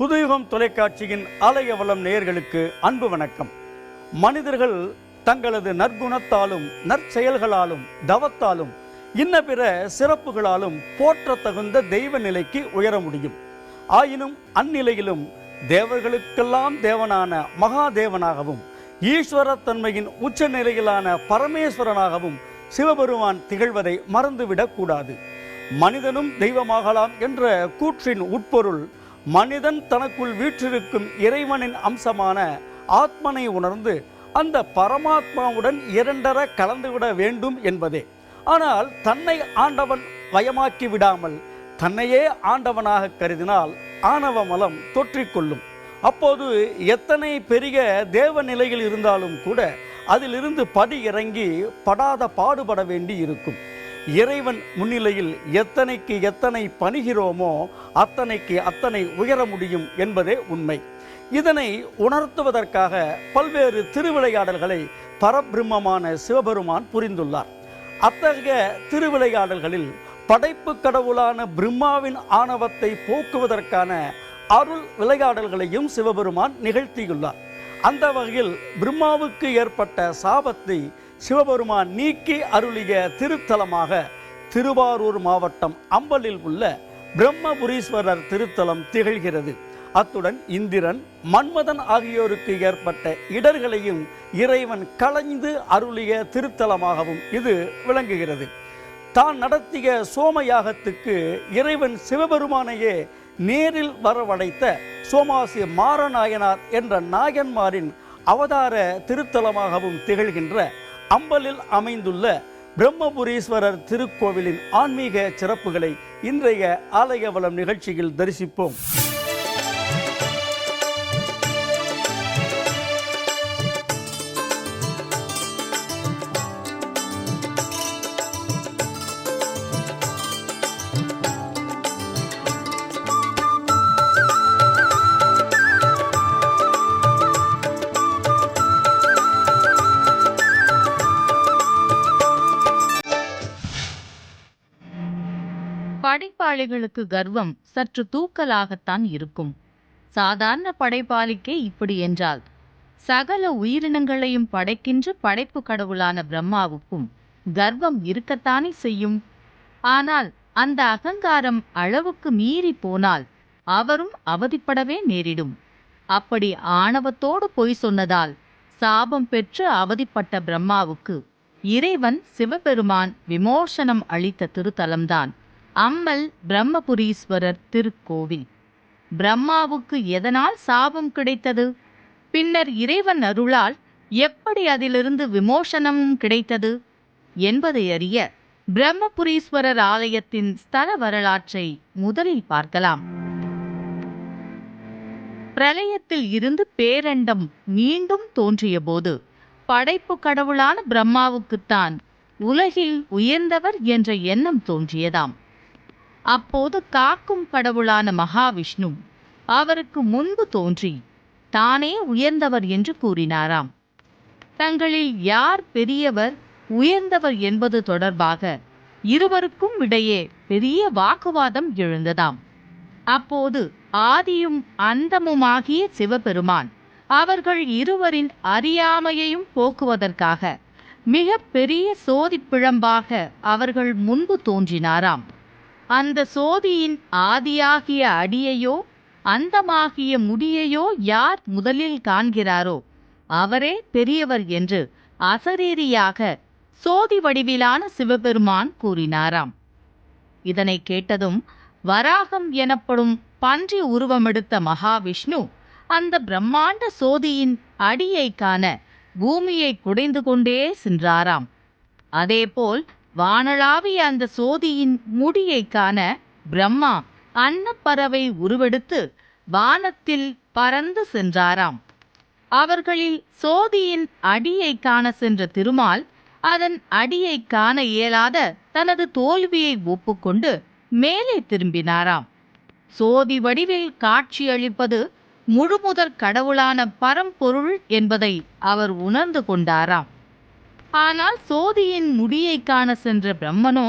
புதுயுகம் தொலைக்காட்சியின் ஆலயவளம் நேயர்களுக்கு அன்பு வணக்கம். மனிதர்கள் தங்களது நற்குணத்தாலும் நற்செயல்களாலும் தவத்தாலும் இன்ன பிற சிறப்புகளாலும் போற்ற தகுந்த தெய்வ நிலைக்கு உயர முடியும். ஆயினும் அந்நிலையிலும் தேவர்களுக்கெல்லாம் தேவனான மகாதேவனாகவும் ஈஸ்வரத்தன்மையின் உச்ச நிலையிலான பரமேஸ்வரனாகவும் சிவபெருமான் திகழ்வதை மறந்துவிடக்கூடாது. மனிதனும் தெய்வமாகலாம் என்ற கூற்றின் உட்பொருள் மனிதன் தனக்குள் வீற்றிருக்கும் இறைவனின் அம்சமான ஆத்மனை உணர்ந்து அந்த பரமாத்மாவுடன் இரண்டர கலந்துவிட வேண்டும் என்பதே. ஆனால் தன்னை ஆண்டவன் வயமாக்கி விடாமல் தன்னையே ஆண்டவனாக கருதினால் ஆணவ மலம் தொற்றிக்கொள்ளும் அப்போது எத்தனை பெரிய தேவ நிலையில் இருந்தாலும் கூட அதிலிருந்து படி இறங்கி படாத பாடுபட வேண்டி இருக்கும் இறைவன் முன்னிலையில் எத்தனைக்கு எத்தனை பணிகிறோமோ அத்தனைக்கு அத்தனை உயர முடியும் என்பதே உண்மை. இதனை உணர்த்துவதற்காக பல்வேறு திருவிளையாடல்களை பரபிரம்மமான சிவபெருமான் புரிந்துள்ளார். அத்தகைய திருவிளையாடல்களில் படைப்பு கடவுளான பிரம்மாவின் ஆணவத்தை போக்குவதற்கான அருள் விளையாடல்களையும் சிவபெருமான் நிகழ்த்தியுள்ளார். அந்த வகையில் பிரம்மாவுக்கு ஏற்பட்ட சாபத்தை சிவபெருமான் நீக்கி அருளிய திருத்தலமாக திருவாரூர் மாவட்டம் அம்பலில் உள்ள பிரம்மபுரீஸ்வரர் திருத்தலம் திகழ்கிறது. அத்துடன் இந்திரன் மன்மதன் ஆகியோருக்கு ஏற்பட்ட இடர்களையும் இறைவன் களைந்து அருளிய திருத்தலமாகவும் இது விளங்குகிறது. தான் நடத்திய சோமயாகத்துக்கு இறைவன் சிவபெருமானையே நேரில் வரவழைத்த சோமாசி மாரநாயனார் என்ற நாயன்மாரின் அவதார திருத்தலமாகவும் திகழ்கின்ற அம்பலில் அமைந்துள்ள பிரம்மபுரீஸ்வரர் திருக்கோவிலின் ஆன்மீக சிறப்புகளை இன்றைய ஆலயவளம் நிகழ்ச்சியில் தரிசிப்போம். படைப்பாளிகளுக்கு கர்வம் சற்று தூக்கலாகத்தான் இருக்கும். சாதாரண படைப்பாளிக்கே இப்படி என்றால் சகல உயிரினங்களையும் படைக்கின்ற படைப்பு கடவுளான பிரம்மாவுக்கும் கர்வம் இருக்கத்தானே செய்யும்? ஆனால் அந்த அகங்காரம் அளவுக்கு மீறி போனால் அவரும் அவதிப்படவே நேரிடும். அப்படி ஆணவத்தோடு பொய் சொன்னதால் சாபம் பெற்று அவதிப்பட்ட பிரம்மாவுக்கு இறைவன் சிவபெருமான் விமோசனம் அளித்த திருத்தலம்தான். அம்மல் பிரம்மபுரீஸ்வரர் திருக்கோவில். பிரம்மாவுக்கு எதனால் சாபம் கிடைத்தது? பின்னர் இறைவன் அருளால் எப்படி அதிலிருந்து விமோசனமும் கிடைத்தது? என்பதை அறிய பிரம்மபுரீஸ்வரர் ஆலயத்தின் ஸ்தல வரலாற்றை முதலில் பார்க்கலாம். பிரளயத்தில் இருந்து பேரண்டம் மீண்டும் தோன்றியபோது படைப்பு கடவுளான பிரம்மாவுக்குத்தான் உலகில் உயர்ந்தவர் என்ற எண்ணம் தோன்றியதாம். அப்போது காக்கும் கடவுளான மகாவிஷ்ணு அவருக்கு முன்பு தோன்றி தானே உயர்ந்தவர் என்று கூறினாராம். தங்களில் யார் பெரியவர் உயர்ந்தவர் என்பது தொடர்பாக இருவருக்கும் இடையே பெரிய வாக்குவாதம் எழுந்ததாம். அப்போது ஆதியும் அந்தமுமாகிய சிவபெருமான் அவர்கள் இருவரின் அறியாமையையும் போக்குவதற்காக மிக பெரிய சோதிப்பிழம்பாக அவர்கள் முன்பு தோன்றினாராம். அந்த சோதியின் ஆதியாகிய அடியையோ அந்தமாகிய முடியையோ யார் முதலில் காண்கிறாரோ அவரே பெரியவர் என்று அசரீரியாக சோதி வடிவிலான சிவபெருமான் கூறினாராம். இதனை கேட்டதும் வராகம் எனப்படும் பன்றி உருவமெடுத்த மகாவிஷ்ணு அந்த பிரம்மாண்ட சோதியின் அடியை காண பூமியை குடைந்து கொண்டே சென்றாராம். அதேபோல் வானளாவிய அந்த சோதியின் முடியை காண பிரம்மா அன்னப்பறவை உருவெடுத்து வானத்தில் பறந்து சென்றாராம். அவர்களில் சோதியின் அடியை காண சென்ற திருமால் அதன் அடியை காண இயலாத தனது தோல்வியை ஒப்புக்கொண்டு மேலே திரும்பினாராம். சோதி வடிவில் காட்சியளிப்பது முழுமுதற் கடவுளான பரம்பொருள் என்பதை அவர் உணர்ந்து கொண்டாராம். ஆனால் சோதியின் முடியை காண சென்ற பிரம்மனோ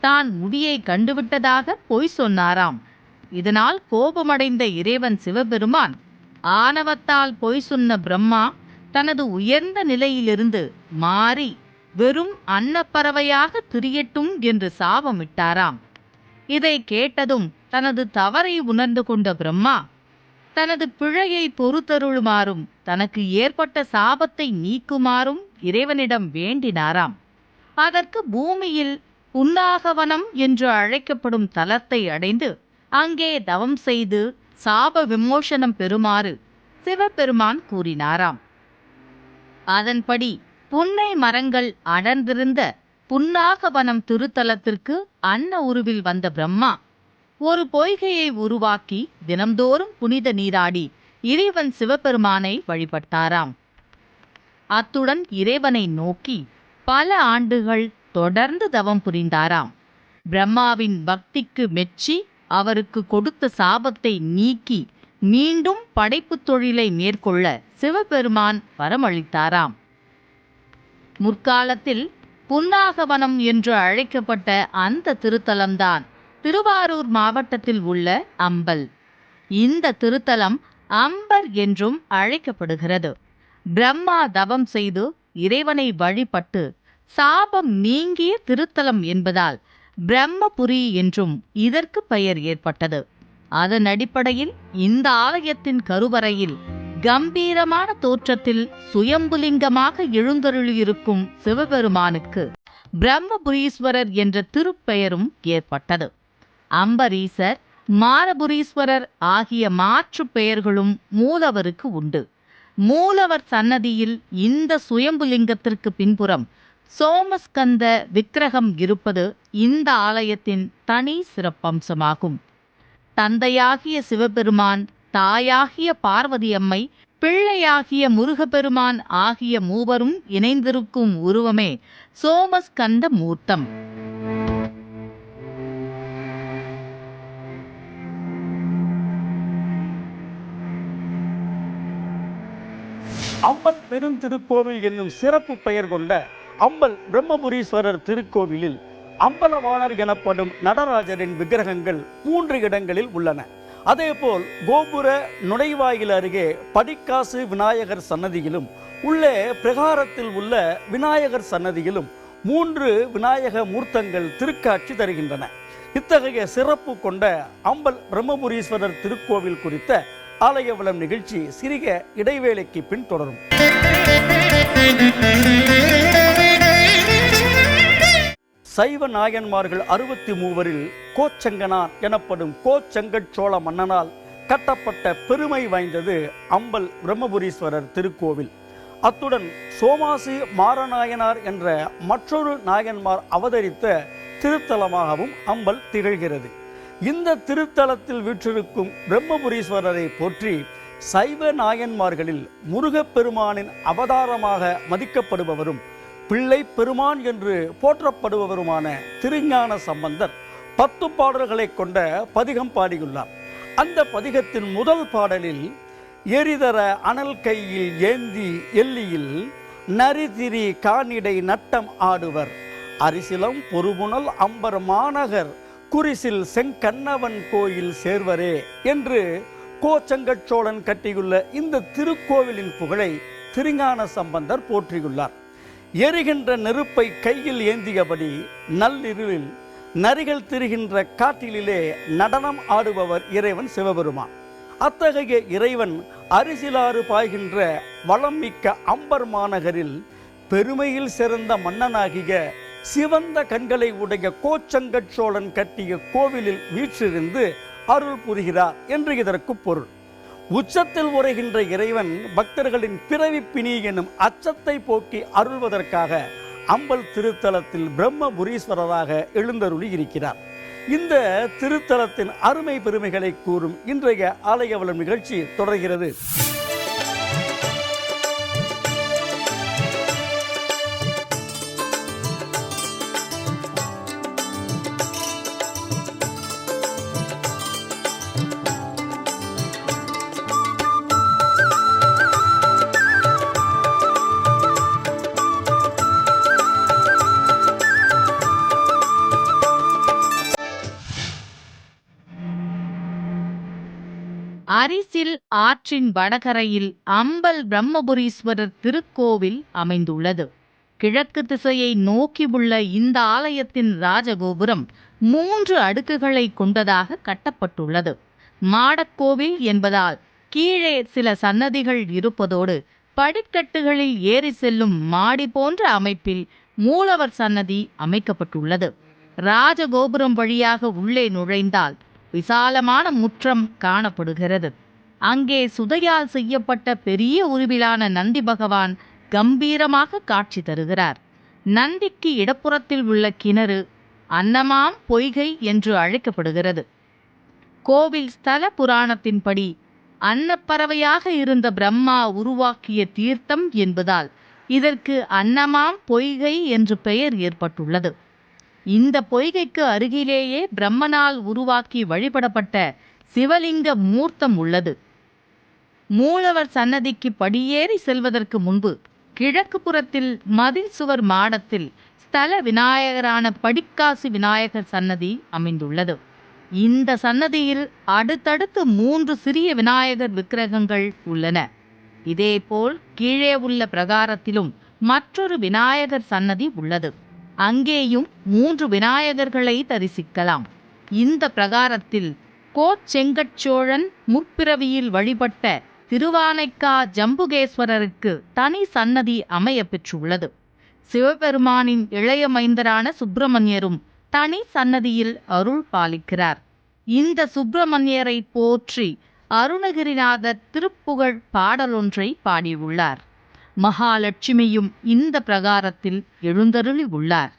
தான் முடியை கண்டுவிட்டதாக பொய் சொன்னாராம். இதனால் கோபமடைந்த இறைவன் சிவபெருமான் ஆணவத்தால் பொய் சொன்ன பிரம்மா தனது உயர்ந்த நிலையிலிருந்து மாறி வெறும் அன்னப்பறவையாக திரியட்டும் என்று சாபமிட்டாராம். இதை கேட்டதும் தனது தவறை உணர்ந்து கொண்ட பிரம்மா தனது பிழையை பொறுத்தருளுமாறும் தனக்கு ஏற்பட்ட சாபத்தை நீக்குமாறும் இறைவனிடம் வேண்டினாராம். அதற்கு பூமியில் புன்னாகவனம் என்று அழைக்கப்படும் தலத்தை அடைந்து அங்கே தவம் செய்து சாப விமோசனம் பெறுமாறு சிவபெருமான் கூறினாராம். அதன்படி புன்னை மரங்கள் அடர்ந்திருந்த புன்னாகவனம் திருத்தலத்திற்கு அன்ன உருவில் வந்த பிரம்மா ஒரு பொய்கையை உருவாக்கி தினம்தோறும் புனித நீராடி இறைவன் சிவபெருமானை வழிபட்டாராம். அத்துடன் இறைவனை நோக்கி பல ஆண்டுகள் தொடர்ந்து தவம் புரிந்தாராம். பிரம்மாவின் பக்திக்கு மெச்சி அவருக்கு கொடுத்த சாபத்தை நீக்கி மீண்டும் படைப்புத் தொழிலை மேற்கொள்ள சிவபெருமான் வரமளித்தாராம். முற்காலத்தில் புன்னாகவனம் என்று அழைக்கப்பட்ட அந்த திருத்தலம்தான் திருவாரூர் மாவட்டத்தில் உள்ள அம்பல். இந்த திருத்தலம் அம்பர் என்றும் அழைக்கப்படுகிறது. பிரம்மா தவம் செய்து இறைவனை வழிபட்டு சாபம் நீங்கிய திருத்தலம் என்பதால் பிரம்மபுரி என்றும் இதற்கு பெயர் ஏற்பட்டது. அதன் அடிப்படையில் இந்த ஆலயத்தின் கருவறையில் கம்பீரமான தோற்றத்தில் சுயம்புலிங்கமாக எழுந்தருளியிருக்கும் சிவபெருமானுக்கு பிரம்மபுரீஸ்வரர் என்ற திருப்பெயரும் ஏற்பட்டது. அம்பரீசர் மாரபுரீஸ்வரர் ஆகிய மாற்றுப் பெயர்களும் மூலவருக்கு உண்டு. மூலவர் சன்னதியில் இந்த சுயம்புலிங்கத்திற்கு பின்புறம் சோமஸ்கந்த விக்கிரகம் இருப்பது இந்த ஆலயத்தின் தனி சிறப்பம்சமாகும். தந்தையாகிய சிவபெருமான் தாயாகிய பார்வதி அம்மை பிள்ளையாகிய முருகப்பெருமான் ஆகிய மூவரும் இணைந்திருக்கும் உருவமே சோமஸ்கந்த மூர்த்தம். அம்பல் பெருந்திருக்கோவில் என்னும் சிறப்பு பெயர் கொண்ட அம்பல் பிரம்மபுரீஸ்வரர் திருக்கோவிலில் அம்பலவாணர் எனப்படும் நடராஜரின் விக்கிரகங்கள் மூன்று இடங்களில் உள்ளன. அதேபோல் கோபுர நுழைவாயில் அருகே படிக்காசு விநாயகர் சன்னதியிலும் உள்ளே பிரகாரத்தில் உள்ள விநாயகர் சன்னதியிலும் மூன்று விநாயக மூர்த்தங்கள் திருக்காட்சி தருகின்றன. இத்தகைய சிறப்பு கொண்ட அம்பல் பிரம்மபுரீஸ்வரர் திருக்கோவில் குறித்த ஆலய வளம் நிகழ்ச்சி சிறிய இடைவேளைக்கு பின் தொடரும். சைவ நாயன்மார்கள் அறுபத்தி மூவரில் கோச்செங்கனான் எனப்படும் கோச்செங்கட் சோழ மன்னனால் கட்டப்பட்ட பெருமை வாய்ந்தது அம்பல் பிரம்மபுரீஸ்வரர் திருக்கோவில். அத்துடன் சோமாசி மாரநாயனார் என்ற மற்றொரு நாயன்மார் அவதரித்த திருத்தலமாகவும் அம்பல் திகழ்கிறது. இந்த திருத்தலத்தில் வீற்றிருக்கும் பிரம்மபுரீஸ்வரரை போற்றி சைவ நாயன்மார்களில் முருகப்பெருமானின் அவதாரமாக மதிக்கப்படுபவரும் பிள்ளை பெருமான் என்று போற்றப்படுபவருமான திருஞான சம்பந்தர் பத்து பாடல்களை கொண்ட பதிகம் பாடியுள்ளார். அந்த பதிகத்தின் முதல் பாடலில் எரிதர அனல் கையில் ஏந்தி எல்லியில் நரிதிரி காணிடை நட்டம் ஆடுவர். அரிசிலம் பொறுபுணல் அம்பர் மாநகர் குறிசில் செங்கண்ணவன் கோயில் சேர்வரே என்று கோச்சங்கட் சோழன் கட்டியுள்ள இந்த திருக்கோவிலின் புகழை திருஞான சம்பந்தர் போற்றியுள்ளார். எரிகின்ற நெருப்பை கையில் ஏந்தியபடி நள்ளிருளில் நரிகள் திரிகின்ற காட்டிலே நடனம் ஆடுபவர் இறைவன் சிவபெருமான். அத்தகைய இறைவன் அரிசிலாறு பாய்கின்ற வளம் மிக்க அம்பர் மாநகரில் பெருமையில் சிறந்த மன்னனாகிய சிவந்த கண்களை உடைய கோச்சங்கட் சோழன் கட்டிய கோவிலில் வீற்றிருந்து அருள் புரிகிறார் என்று இதற்கு பொருள். உச்சத்தில் உரைகின்ற இறைவன் பக்தர்களின் பிறவி பிணி எனும் அச்சத்தை போக்கி அருள்வதற்காக அம்பல் திருத்தலத்தில் பிரம்மபுரீஸ்வரராக எழுந்தருளி இருக்கிறார். இந்த திருத்தலத்தின் அருமை பெருமைகளை கூறும் இன்றைய ஆலயவளம் நிகழ்ச்சி தொடர்கிறது. ஆற்றின் வடகரையில் அம்பல் பிரம்மபுரீஸ்வரர் திருக்கோவில் அமைந்துள்ளது. கிழக்கு திசையை நோக்கி உள்ள இந்த ஆலயத்தின் ராஜகோபுரம் மூன்று அடுக்குகளை கொண்டதாக கட்டப்பட்டுள்ளது. மாடக்கோவில் என்பதால் கீழே சில சன்னதிகள் இருப்பதோடு படிக்கட்டுகளில் ஏறி செல்லும் மாடி போன்ற அமைப்பில் மூலவர் சன்னதி அமைக்கப்பட்டுள்ளது. ராஜகோபுரம் வழியாக உள்ளே நுழைந்தால் விசாலமான முற்றம் காணப்படுகிறது. அங்கே சுதையால் செய்யப்பட்ட பெரிய உருவிலான நந்தி பகவான் கம்பீரமாக காட்சி தருகிறார். நந்திக்கு இடப்புறத்தில் உள்ள கிணறு அன்னமாம் பொய்கை என்று அழைக்கப்படுகிறது. கோவில் ஸ்தல புராணத்தின்படி அன்னப்பறவையாக இருந்த பிரம்மா உருவாக்கிய தீர்த்தம் என்பதால் இதற்கு அன்னமாம் பொய்கை என்று பெயர் ஏற்பட்டுள்ளது. இந்த பொய்கைக்கு அருகிலேயே பிரம்மனால் உருவாக்கி வழிபடப்பட்ட சிவலிங்க மூர்த்தம் உள்ளது. மூலவர் சன்னதிக்கு படியேறி செல்வதற்கு முன்பு கிழக்கு புறத்தில் மதில் சுவர் மாடத்தில் ஸ்தல விநாயகரான படிக்காசு விநாயகர் சன்னதி அமைந்துள்ளது. இந்த சன்னதியில் அடுத்தடுத்து மூன்று சிறிய விநாயகர் விக்கிரகங்கள் உள்ளன. இதேபோல் கீழே உள்ள பிரகாரத்திலும் மற்றொரு விநாயகர் சன்னதி உள்ளது. அங்கேயும் மூன்று விநாயகர்களை தரிசிக்கலாம். இந்த பிரகாரத்தில் கோச்செங்கட்சோழன் முற்பிறவியில் வழிபட்ட திருவானைக்கா ஜம்புகேஸ்வரருக்கு தனி சன்னதி அமைய பெற்றுள்ளது. சிவபெருமானின் இளைய மைந்தரான சுப்பிரமணியரும் தனி சன்னதியில் அருள் பாலிக்கிறார். இந்த சுப்பிரமணியரை போற்றி அருணகிரிநாதர் திருப்புகழ் பாடலொன்றை பாடியுள்ளார். மகாலட்சுமியும் இந்த பிரகாரத்தில் எழுந்தருளி உள்ளார்.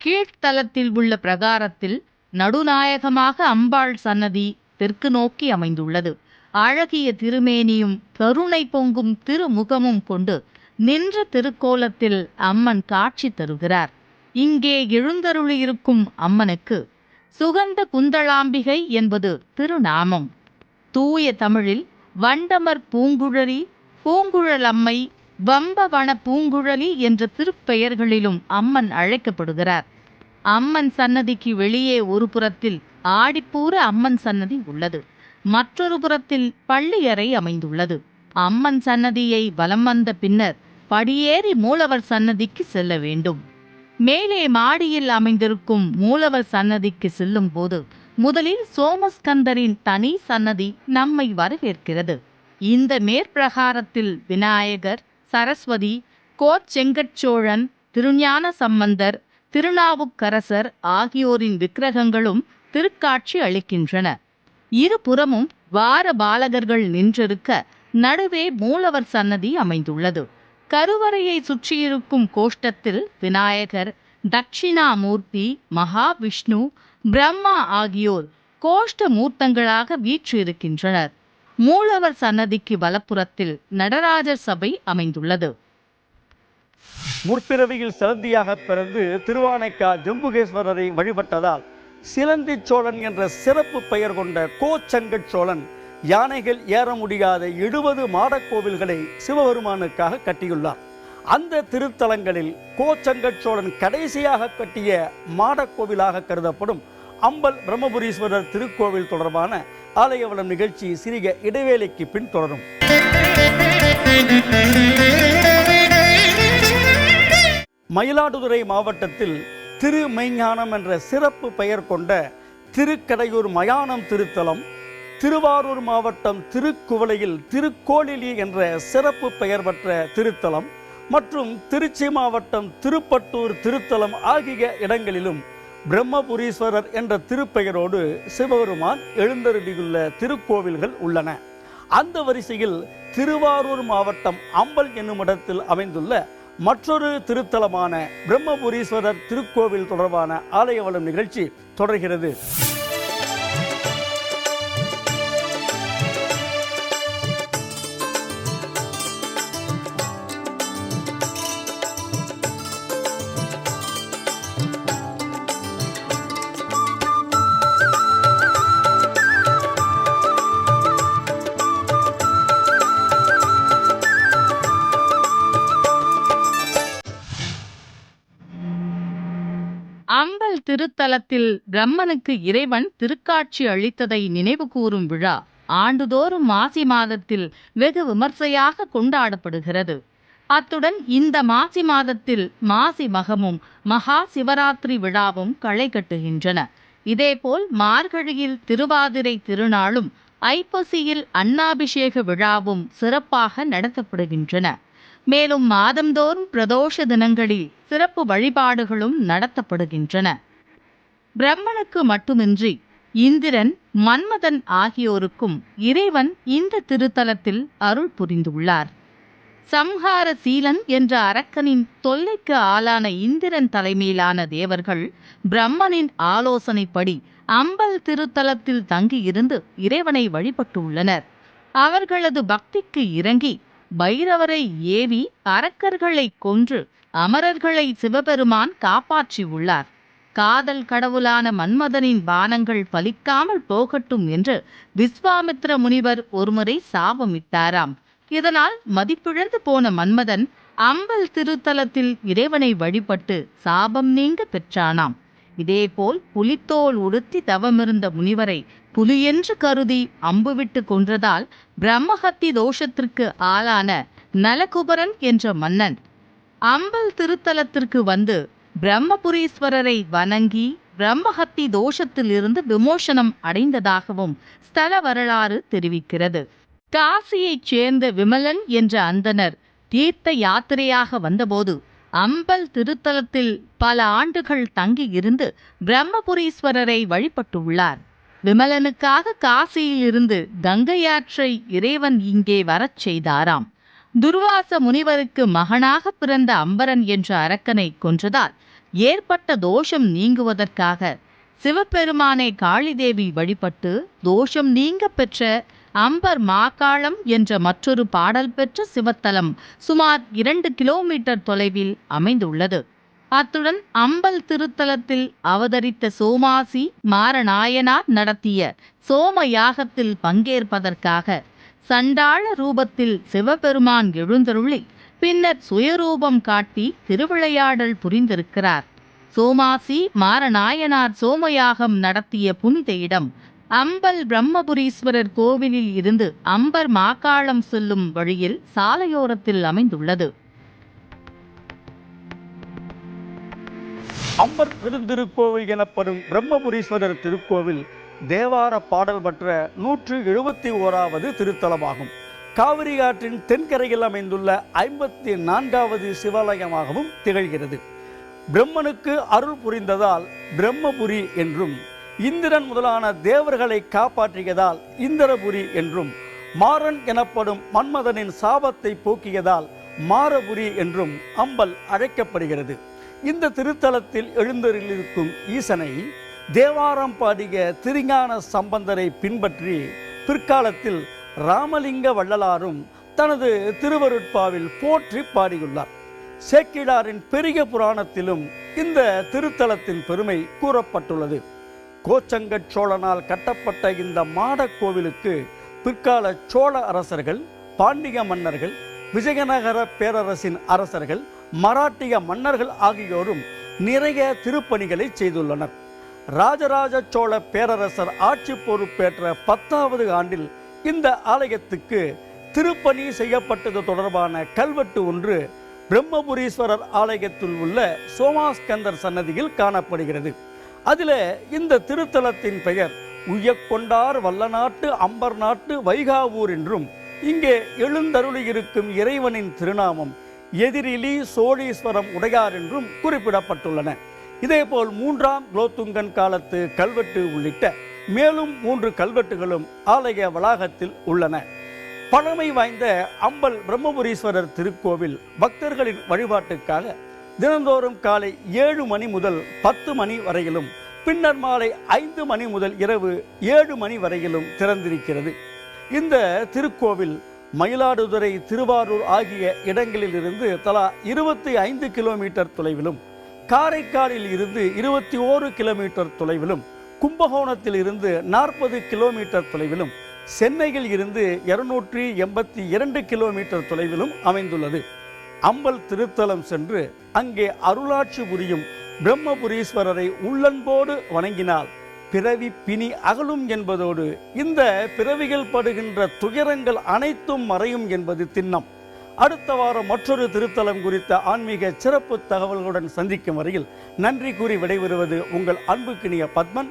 கீழ்த்தலத்தில் உள்ள பிரகாரத்தில் நடுநாயகமாக அம்பாள் சன்னதி தெற்கு நோக்கி அமைந்துள்ளது. அழகிய திருமேனியும் கருணை பொங்கும் திருமுகமும் கொண்டு நின்ற திருக்கோலத்தில் அம்மன் காட்சி தருகிறார். இங்கே எழுந்தருளியிருக்கும் அம்மனுக்கு சுகந்த குந்தளாம்பிகை என்பது திருநாமம். தூய தமிழில் வண்டமர் பூங்குழலி பூங்குழலம்மை வம்பவன பூங்குழலி என்ற திருப்பெயர்களிலும் அம்மன் அழைக்கப்படுகிறார். அம்மன் சன்னதிக்கு வெளியே ஒரு புறத்தில் ஆடிப்பூர அம்மன் சன்னதி உள்ளது. மற்றொரு புறத்தில் பள்ளியறை அமைந்துள்ளது. அம்மன் சன்னதியை வலம் வந்த பின்னர் படியேறி மூலவர் சன்னதிக்கு செல்ல வேண்டும். மேலே மாடியில் அமைந்திருக்கும் மூலவர் சன்னதிக்கு செல்லும் போது முதலில் சோமஸ்கந்தரின் தனி சன்னதி நம்மை வரவேற்கிறது. இந்த மேற்பிரகாரத்தில் விநாயகர் சரஸ்வதி கோச்செங்கட்சோழன் திருஞான சம்பந்தர் திருநாவுக்கரசர் ஆகியோரின் விக்கிரகங்களும் திருக்காட்சி அளிக்கின்றன. இருபுறமும் வார பாலகர்கள் நின்றிருக்க நடுவே மூலவர் சன்னதி அமைந்துள்ளது. கருவறையை சுற்றியிருக்கும் கோஷ்டத்தில் விநாயகர் தட்சிணாமூர்த்தி மகாவிஷ்ணு பிரம்மா ஆகியோர் கோஷ்ட மூர்த்தங்களாக வீற்றிருக்கின்றனர். மூலவர் சன்னதிக்கு வலப்புறத்தில் நடராஜர் சபை அமைந்துள்ளது. முற்பிறவியில் சிறந்தியாக பிறந்து திருவானைக்கா ஜம்புகேஸ்வரரை வழிபட்டதால் சிலந்தி சோழன் என்ற சிறப்பு பெயர் கொண்ட கோச்சங்கட் சோழன் யானைகள் ஏற முடியாத எழுபது மாடக்கோவில்களை சிவபெருமானுக்காக கட்டியுள்ளார். அந்த திருத்தலங்களில் கோச்சங்கட் சோழன் கடைசியாக கட்டிய மாடக்கோவிலாக கருதப்படும் அம்பல் பிரம்மபுரீஸ்வரர் திருக்கோவில் தொடர்பான ஆலயவளம் நிகழ்ச்சி சிறிய இடைவேளைக்கு பின் தொடரும். மயிலாடுதுறை மாவட்டத்தில் திருமெய்ஞானம் என்ற சிறப்பு பெயர் கொண்ட திருக்கடையூர் மயானம் திருத்தலம் திருவாரூர் மாவட்டம் திருக்குவளையில் திருக்கோளிலி என்ற சிறப்பு பெயர் பெற்ற திருத்தலம் மற்றும் திருச்சி மாவட்டம் திருப்பட்டூர் திருத்தலம் ஆகிய இடங்களிலும் பிரம்மபுரீஸ்வரர் என்ற திருப்பெயரோடு சிவபெருமான் எழுந்தருளியுள்ள திருக்கோவில்கள் உள்ளன. அந்த வரிசையில் திருவாரூர் மாவட்டம் அம்பல் என்னும் இடத்தில் அமைந்துள்ள மற்றொரு திருத்தலமான பிரம்மபுரீஸ்வரர் திருக்கோவில் தொடர்பான ஆலயவளம் நிகழ்ச்சி தொடர்கிறது. திருத்தலத்தில் பிரம்மனுக்கு இறைவன் திருக்காட்சி அளித்ததை நினைவுகூரும் விழா ஆண்டுதோறும் மாசி மாதத்தில் வெகு விமர்சையாக கொண்டாடப்படுகிறது. அத்துடன் இந்த மாசி மாதத்தில் மாசி மகமும் மகா சிவராத்திரி விழாவும் களை கட்டுகின்றன. இதேபோல் மார்கழியில் திருவாதிரை திருநாளும் ஐப்பசியில் அன்னாபிஷேக விழாவும் சிறப்பாக நடத்தப்படுகின்றன. மேலும் மாதந்தோறும் பிரதோஷ தினங்களில் சிறப்பு வழிபாடுகளும் நடத்தப்படுகின்றன. பிரம்மனுக்கு மட்டுமின்றி இந்திரன் மன்மதன் ஆகியோருக்கும் இறைவன் இந்த திருத்தலத்தில் அருள் புரிந்துள்ளார். சம்ஹார சீலன் என்ற அரக்கனின் தொல்லைக்கு ஆளான இந்திரன் தலைமையிலான தேவர்கள் பிரம்மனின் ஆலோசனைப்படி அம்பல் திருத்தலத்தில் தங்கியிருந்து இறைவனை வழிபட்டுள்ளனர். அவர்களது பக்திக்கு இறங்கி பைரவரை ஏவி அரக்கர்களை கொன்று அமரர்களை சிவபெருமான் காப்பாற்றியுள்ளார். காதல் கடவுளான மன்மதனின் பானங்கள் பலிக்காமல் போகட்டும் என்று விஸ்வாமித்ர முனிவர் ஒருமுறை சாபமிட்டாராம். இதனால் மதிப்பிழந்து போன மன்மதன் அம்பல் திருத்தலத்தில் இறைவனை வழிபட்டு சாபம் நீங்க பெற்றானாம். இதேபோல் புலித்தோல் உடுத்தி தவமிருந்த முனிவரை புலியென்று கருதி அம்புவிட்டு கொன்றதால் பிரம்மஹத்தி தோஷத்திற்கு ஆளான நலகுபரன் என்ற மன்னன் அம்பல் திருத்தலத்திற்கு வந்து பிரம்மபுரீஸ்வரரை வணங்கி பிரம்மஹத்தி தோஷத்திலிருந்து விமோசனம் அடைந்ததாகவும் ஸ்தல வரலாறு தெரிவிக்கிறது. காசியைச் சேர்ந்த விமலன் என்ற அந்தனர் தீர்த்த யாத்திரையாக வந்தபோது அம்பல் திருத்தலத்தில் பல ஆண்டுகள் தங்கியிருந்து பிரம்மபுரீஸ்வரரை வழிபட்டுள்ளார். விமலனுக்காக காசியிலிருந்து கங்கையாற்றை இறைவன் இங்கே வரச் செய்தாராம். துர்வாச முனிவருக்கு மகனாக பிறந்த அம்பரன் என்ற அரக்கனை கொன்றதால் ஏற்பட்ட தோஷம் நீங்குவதற்காக சிவபெருமானை காளிதேவி வழிபட்டு தோஷம் நீங்க பெற்ற அம்பர் மாக்காளம் என்ற மற்றொரு பாடல் பெற்ற சிவத்தலம் சுமார் இரண்டு கிலோமீட்டர் தொலைவில் அமைந்துள்ளது. அத்துடன் அம்பல் திருத்தலத்தில் அவதரித்த சோமாசி மாரநாயனார் நடத்திய சோம யாகத்தில் பங்கேற்பதற்காக சண்டாள ரூபத்தில் சிவபெருமான் எழுந்தருளி பின்னர் சுயரூபம் காட்டி திருவிளையாடல் புரிந்திருக்கிறார். சோமாசி மாரநாயனார் சோமயாகம் நடத்திய புனித இடம். அம்பல் பிரம்மபுரீஸ்வரர் கோவிலில் இருந்து அம்பர் மாக்காளம் செல்லும் வழியில் சாலையோரத்தில் அமைந்துள்ளது. அம்பர் பெருந்திருக்கோவில் எனப்படும் பிரம்மபுரீஸ்வரர் திருக்கோவில் தேவார பாடல் பெற்ற நூற்று எழுபத்தி ஓராவது திருத்தலமாகும். காவிரி ஆற்றின் தென்கரையில் அமைந்துள்ள ஐம்பத்தி நான்காவது சிவாலயமாகவும் திகழ்கிறது. பிரம்மனுக்கு அருள் புரிந்ததால் பிரம்மபுரி என்றும் இந்திரன் முதலான தேவர்களை காப்பாற்றியதால் இந்திரபுரி என்றும் மாறன் எனப்படும் மன்மதனின் சாபத்தை போக்கியதால் மாரபுரி என்றும் அம்பல் அழைக்கப்படுகிறது. இந்த திருத்தலத்தில் எழுந்தருளிருக்கும் ஈசனை தேவாரம் பாடிய திருஞான சம்பந்தரை பின்பற்றி பிற்காலத்தில் ராமலிங்க வள்ளலாரும் தனது திருவருட்பாவில் போற்றி பாடியுள்ளார். சேக்கிழாரின் பெரிய புராணத்திலும் இந்த திருத்தலத்தின் பெருமை கூறப்பட்டுள்ளது. கோச்சங்கட் சோழனால் கட்டப்பட்ட இந்த மாடக் கோவிலுக்கு பிற்கால சோழ அரசர்கள் பாண்டிய மன்னர்கள் விஜயநகர பேரரசின் அரசர்கள் மராட்டிய மன்னர்கள் ஆகியோரும் நிறைய திருப்பணிகளை செய்துள்ளனர். ராஜராஜ சோழ பேரரசர் ஆட்சி பொறுப்பேற்ற பத்தாவது ஆண்டில் இந்த ஆலயத்துக்கு திருப்பணி செய்யப்பட்டது தொடர்பான கல்வெட்டு ஒன்று பிரம்மபுரீஸ்வரர் ஆலயத்தில் உள்ள சோமாஸ்கந்தர் சன்னதியில் காணப்படுகிறது. அதில் இந்த திருத்தலத்தின் பெயர் உய்யக்கொண்டார் வல்லநாட்டு அம்பர் நாட்டு வைகாவூர் என்றும் இங்கே எழுந்தருளியிருக்கும் இறைவனின் திருநாமம் எதிரிலி சோழீஸ்வரம் உடையார் என்றும் குறிப்பிடப்பட்டுள்ளன. இதேபோல் மூன்றாம் குலோத்துங்கன் காலத்து கல்வெட்டு உள்ளிட்ட மேலும் மூன்று கல்வெட்டுகளும் ஆலய வளாகத்தில் உள்ளன. பழமை வாய்ந்த அம்பல் பிரம்மபுரீஸ்வரர் திருக்கோவில் பக்தர்களின் வழிபாட்டுக்காக தினந்தோறும் காலை ஏழு மணி முதல் பத்து மணி வரையிலும் பின்னர் மாலை ஐந்து மணி முதல் இரவு ஏழு மணி வரையிலும் திறந்திருக்கிறது. இந்த திருக்கோவில் மயிலாடுதுறை திருவாரூர் ஆகிய இடங்களில் இருந்து தலா இருபத்தி ஐந்து கிலோமீட்டர் தொலைவிலும் காரைக்காலில் இருந்து இருபத்தி ஓரு கிலோமீட்டர் தொலைவிலும் கும்பகோணத்தில் இருந்து நாற்பது கிலோமீட்டர் தொலைவிலும் சென்னையில் இருந்து இருநூற்றி எண்பத்தி இரண்டு கிலோமீட்டர் தொலைவிலும் அமைந்துள்ளது. அம்பல் திருத்தலம் சென்று அங்கே அருளாட்சி புரியும் பிரம்மபுரீஸ்வரரை உள்ளன்போடு வணங்கினால் பிறவி பிணி அகலும் என்பதோடு இந்த பிறவிகள் படுகின்ற துயரங்கள் அனைத்தும் மறையும் என்பது திண்ணம். அடுத்த வாரம் மற்றொரு திருத்தலம் குறித்த ஆன்மீக சிறப்பு தகவல்களுடன் சந்திக்கும் வரையில் நன்றி கூறி விடைபெறுவது உங்கள் அன்புக்கினிய பத்மன்.